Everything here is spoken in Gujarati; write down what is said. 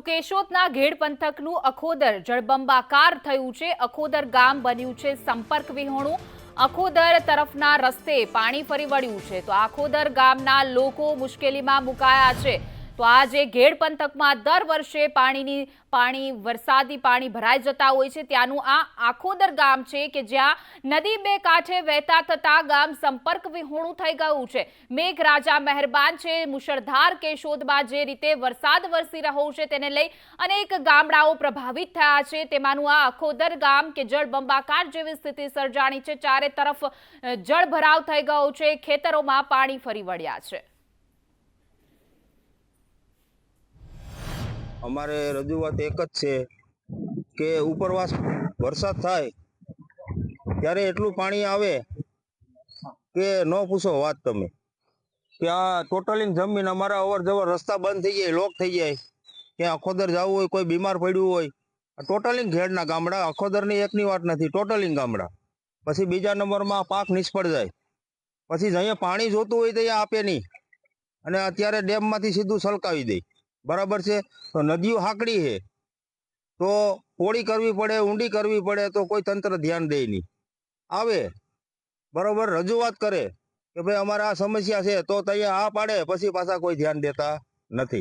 તો કેશોદના ઘેડ પંથકનું અખોદર જળબંબાકાર થયું છે. અખોદર ગામ બન્યું છે સંપર્ક વિહોણું. અખોદર તરફના રસ્તે પાણી ફરી વળ્યું છે. તો આખોદર ગામના લોકો મુશ્કેલીમાં મુકાયા છે. તો આજે ઘેડ પંથકમાં દર વર્ષે પાણીની, પાણી, વરસાદી પાણી ભરાઈ જતા હોય છે, ત્યાંનું આ આખોદર ગામ છે કે જ્યાં નદી બે કાંઠે વહેતા થતા ગામ સંપર્ક વિહોણું થઈ ગયું છે. મેઘરાજા મહેરબાન છે મુશળધાર કેશોદમાં જે રીતે વરસાદ વરસી રહ્યો છે તેને લઈ અનેક ગામડાઓ પ્રભાવિત થયા છે. તેમાંનું આ અખોદર ગામ કે જળબંબાકાર જેવી સ્થિતિ સર્જાણી છે. ચારે તરફ જળભરાવ થઈ ગયો છે. ખેતરોમાં પાણી ફરી વળ્યા છે. અમારે રજૂઆત એક જ છે કે ઉપરવાસ વરસાદ થાય ત્યારે એટલું પાણી આવે કે ન પૂછો વાત તમે. કે આ ટોટલિંગ જમીન અમારા અવર જવર રસ્તા બંધ થઈ જાય લોક થઈ જાય. કે અખોદર જવું હોય, કોઈ બીમાર પડ્યું હોય. ટોટલિંગ ઘેડના ગામડા અખોદરની એકની વાત નથી ટોટલિંગ ગામડા. પછી બીજા નંબરમાં પાક નિષ્ફળ જાય. પછી અહીંયા પાણી જોતું હોય તો અહીંયા આપે નહીં. અને અત્યારે ડેમમાંથી સીધું સલકાવી દે. બરાબર છે? તો નદીઓ હાકડી છે. તો પોળી કરવી પડે, ઊંડી કરવી પડે, તો કોઈ તંત્ર ધ્યાન દે નહીં. આવે. બરાબર? રજૂઆત કરે કે ભાઈ અમારે આ સમસ્યા છે, તો તૈયાર આ પાડે, પછી પાછા કોઈ ધ્યાન દેતા નથી.